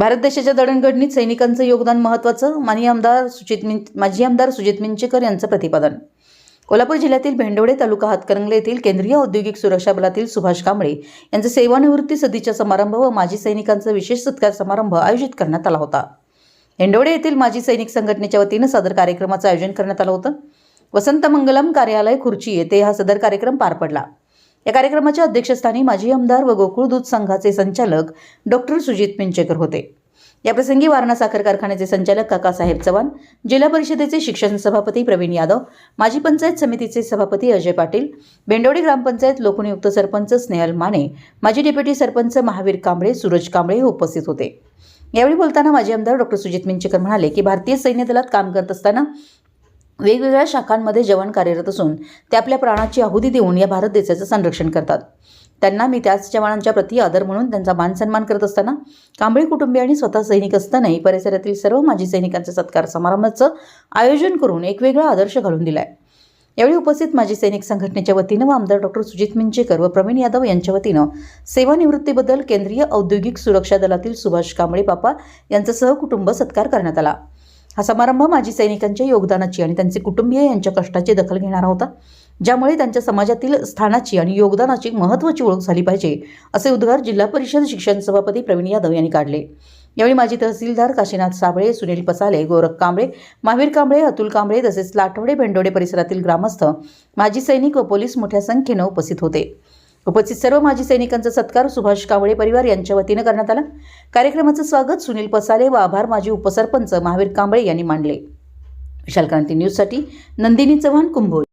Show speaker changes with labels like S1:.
S1: भारत देशाच्या दळणघडणीत सैनिकांचं योगदान महत्त्वाचं माजी आमदार सुजित मिं माजी आमदार सुजित मिंचेकर यांचं प्रतिपादन. कोल्हापूर जिल्ह्यातील भेंडवडे तालुका हातकरंगले येथील केंद्रीय औद्योगिक सुरक्षा बलातील सुभाष कांबळे यांचा सेवानिवृत्ती सदीचा समारंभ व माजी सैनिकांचा विशेष सत्कार समारंभ आयोजित करण्यात आला होता. भेंडवडे येथील माजी सैनिक संघटनेच्या वतीनं सदर कार्यक्रमाचं आयोजन करण्यात आलं होतं. वसंत मंगलम कार्यालय खुर्ची येथे हा सदर कार्यक्रम पार पडला. या कार्यक्रमाच्या अध्यक्षस्थानी माजी आमदार व गोकुळ दूध संघाचे संचालक डॉक्टर सुजित पिंचेकर होते. याप्रसंगी वारणा साखर कारखान्याचे संचालक काकासाहेब चव्हाण जिल्हा परिषदेचे शिक्षण सभापती प्रवीण यादव माजी पंचायत समितीचे सभापती अजय पाटील बेंडोडी ग्रामपंचायत लोकनियुक्त सरपंच स्नेहल माने माजी डेप्युटी सरपंच महावीर कांबळे सूरज कांबळे हे उपस्थित होते. यावेळी बोलताना माजी आमदार डॉक्टर सुजित मिंचेकर म्हणाले की भारतीय सैन्य दलात काम करत असताना वेगवेगळ्या शाखांमध्ये जवान कार्यरत असून ते आपल्या प्राणाची आहुती देऊन या भारत देशाचं संरक्षण करतात. त्यांना मी त्याच जवानांच्या प्रति आदर म्हणून त्यांचा मानसन्मान करत असताना कांबळे कुटुंबियांनी आणि स्वतः सैनिक असतानाही परिसरातील सर्व माजी सैनिकांचा सत्कार समारंभाचं आयोजन करून एक वेगळा आदर्श घालून दिला आहे यावेळी उपस्थित माजी सैनिक संघटनेच्या वतीनं व आमदार डॉक्टर सुजित मिंचेकर व प्रवीण यादव यांच्या वतीनं सेवानिवृत्तीबद्दल केंद्रीय औद्योगिक सुरक्षा दलातील सुभाष कांबळे पापा यांचा सहकुटुंब सत्कार करण्यात आला. हा समारंभ माजी सैनिकांच्या योगदानाची आणि त्यांचे कुटुंबीय यांच्या कष्टाची दखल घेणारा होता. ज्यामुळे त्यांच्या समाजातील स्थानाची आणि योगदानाची महत्त्वाची ओळख झाली पाहिजे असे उद्गार जिल्हा परिषद शिक्षण सभापती प्रवीण यादव यांनी काढले. यावेळी माजी तहसीलदार काशीनाथ साबळे सुनील पसाले गोरख कांबळे महावीर कांबळे अतुल कांबळे तसेच लाठवडे भेंडोडे परिसरातील ग्रामस्थ माजी सैनिक व पोलीस मोठ्या संख्येनं उपस्थित होते. उपस्थित सर्व माजी सैनिकांचा सत्कार सुभाष कांबळे परिवार यांच्या वतीनं करण्यात आला. कार्यक्रमाचं स्वागत सुनील पसाले व आभार माजी उपसरपंच महावीर कांबळे यांनी मांडले. विशाल क्रांती न्यूजसाठी नंदिनी चव्हाण कुंभोज